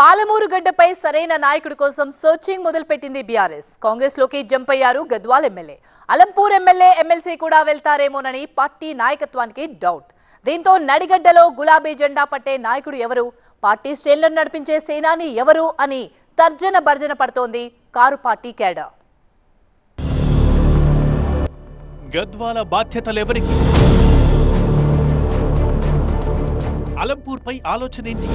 పాలమూరు గడ్డపై సరైన నాయకుడి కోసం సర్చింగ్ మొదలుపెట్టింది బీఆర్ఎస్. కాంగ్రెస్లోకి జంప్ అయ్యారు Gadwal MLA. Alampur MLA MLC కూడా వెళ్తారేమోనని పార్టీ నాయకత్వానికి డౌట్. దీంతో నడిగడ్డలో గులాబీ జెండా పట్టే నాయకుడు ఎవరు? పార్టీ శ్రేణులను నడిపించే సేనాని ఎవరు అని తర్జన భర్జన పడుతోంది కారు పార్టీ కేడర్ గద్వాల బాధ్యతలెవరికి అలంపూర్పై ఆలోచన ఏంటి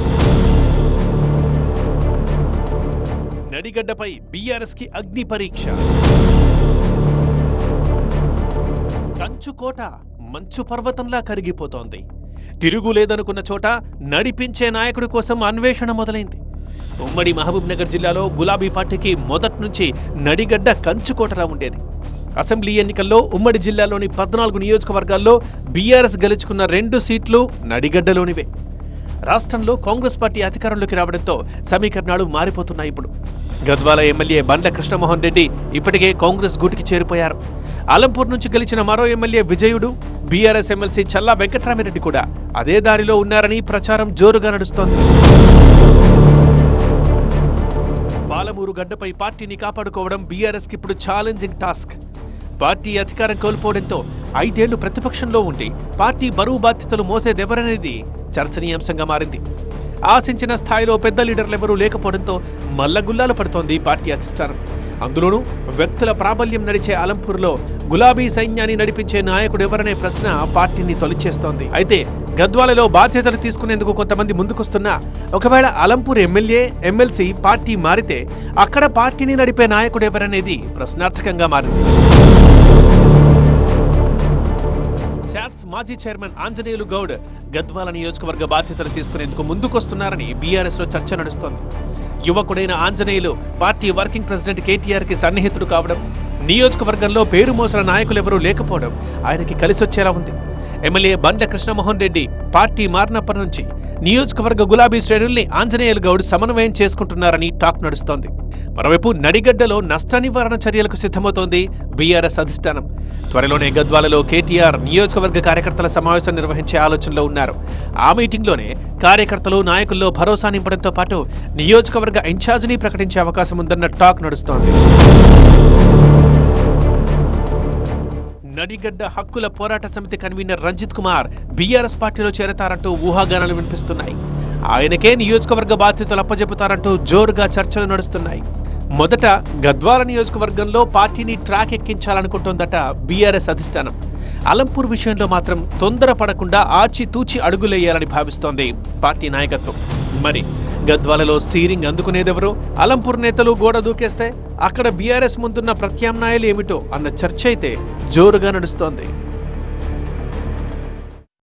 బీఆర్ఎస్కి అగ్ని పరీక్ష. కంచుకోట మంచు పర్వతంలా కరిగిపోతోంది. తిరుగులేదనుకున్న చోట నడిపించే నాయకుడి కోసం అన్వేషణ మొదలైంది. ఉమ్మడి మహబూబ్ నగర్ జిల్లాలో గులాబీ పార్టీకి మొదటి నుంచి నడిగడ్డ కంచుకోటలా ఉండేది. అసెంబ్లీ ఎన్నికల్లో ఉమ్మడి జిల్లాలోని పద్నాలుగు నియోజకవర్గాల్లో బీఆర్ఎస్ గెలుచుకున్న రెండు సీట్లు నడిగడ్డలోనివే. రాష్ట్రంలో కాంగ్రెస్ పార్టీ అధికారంలోకి రావడంతో సమీకరణాలు మారిపోతున్నాయి ఇప్పుడు. గద్వాల ఎమ్మెల్యే బండ్ల కృష్ణమోహన్ రెడ్డి ఇప్పటికే కాంగ్రెస్ గూటికి చేరిపోయారు. అలంపూర్ నుంచి గెలిచిన మరో MLA Vijayudu BRS MLC Challa Venkatramireddy కూడా అదే దారిలో ఉన్నారని ప్రచారం జోరుగా నడుస్తోంది. పాలమూరు గడ్డపై పార్టీని కాపాడుకోవడం బీఆర్ఎస్కి ఇప్పుడు ఛాలెంజింగ్ టాస్క్. పార్టీ అధికారం కోల్పోవడంతో ఐదేళ్ళు ప్రతిపక్షంలో ఉండి పార్టీ బరువు బాధ్యతలు మోసేదెవరనేది చర్చనీయాంశంగా మారింది. ఆశించిన స్థాయిలో పెద్ద లీడర్లెవరూ లేకపోవడంతో మల్లగుల్లాలు పడుతోంది పార్టీ అధిష్టానం. అందులోనూ వ్యక్తుల ప్రాబల్యం నడిచే అలంపూర్లో గులాబీ సైన్యాన్ని నడిపించే నాయకుడు ఎవరనే ప్రశ్న పార్టీని తొలిచేస్తోంది. అయితే గద్వాలలో బాధ్యతలు తీసుకునేందుకు కొంతమంది ముందుకొస్తున్నా ఒకవేళ అలంపూర్ ఎమ్మెల్యే ఎమ్మెల్సీ పార్టీ మారితే అక్కడ పార్టీని నడిపే నాయకుడు ఎవరనేది ప్రశ్నార్థకంగా మారింది. మాజీ చైర్మన్ ఆంజనేయులు గౌడ్ గద్వాల నియోజకవర్గ బాధ్యతలు తీసుకునేందుకు ముందుకొస్తున్నారని బీఆర్ఎస్లో చర్చ నడుస్తోంది. యువకుడైన ఆంజనేయులు పార్టీ వర్కింగ్ ప్రెసిడెంట్ కేటీఆర్కి సన్నిహితుడు కావడం నియోజకవర్గంలో పేరు మోసిన నాయకులెవరూ లేకపోవడం ఆయనకి కలిసొచ్చేలా ఉంది. ఎమ్మెల్యే బండ్ల కృష్ణమోహన్ రెడ్డి పార్టీ మారినప్పటి నుంచి నియోజకవర్గ గులాబీ శ్రేణుల్ని ఆంజనేయులు గౌడ్ సమన్వయం చేసుకుంటున్నారని టాక్ నడుస్తోంది. మరోవైపు నడిగడ్డలో నష్ట నివారణ చర్యలకు సిద్ధమవుతోంది బీఆర్ఎస్ అధిష్టానం. త్వరలోనే గద్వాలలో కేటీఆర్ నియోజకవర్గ కార్యకర్తల సమావేశం నిర్వహించే ఆలోచనలో ఉన్నారు. ఆ మీటింగ్లోనే కార్యకర్తలు నాయకుల్లో భరోసా నింపడంతో పాటు నియోజకవర్గ ఇన్ఛార్జిని ప్రకటించే అవకాశం ఉందన్న టాక్ నడుస్తోంది. నడిగడ్డ హక్కుల పోరాట సమితి కన్వీనర్ రంజిత్ కుమార్ బీఆర్ఎస్ పార్టీలో చేరతారంటూ ఊహాగానాలు వినిపిస్తున్నాయి. ఆయనకే నియోజకవర్గ బాధ్యతలు అప్పజెపుతారంటూ జోరుగా చర్చలు నడుస్తున్నాయి. మొదట గద్వాల నియోజకవర్గంలో పార్టీని ట్రాక్ ఎక్కించాలనుకుంటోందట బీఆర్ఎస్ అధిష్టానం. అలంపూర్ విషయంలో మాత్రం తొందరపడకుండా ఆచితూచి అడుగులేయాలని భావిస్తోంది పార్టీ నాయకత్వం. మరి గద్వాలలో స్టీరింగ్ అందుకునేదెవరు? అలంపూర్ నేతలు గోడ దూకేస్తే అక్కడ బీఆర్ఎస్ ముందున్న ప్రత్యామ్నాయాలు ఏమిటో అన్న చర్చ అయితే జోరుగా నడుస్తోంది.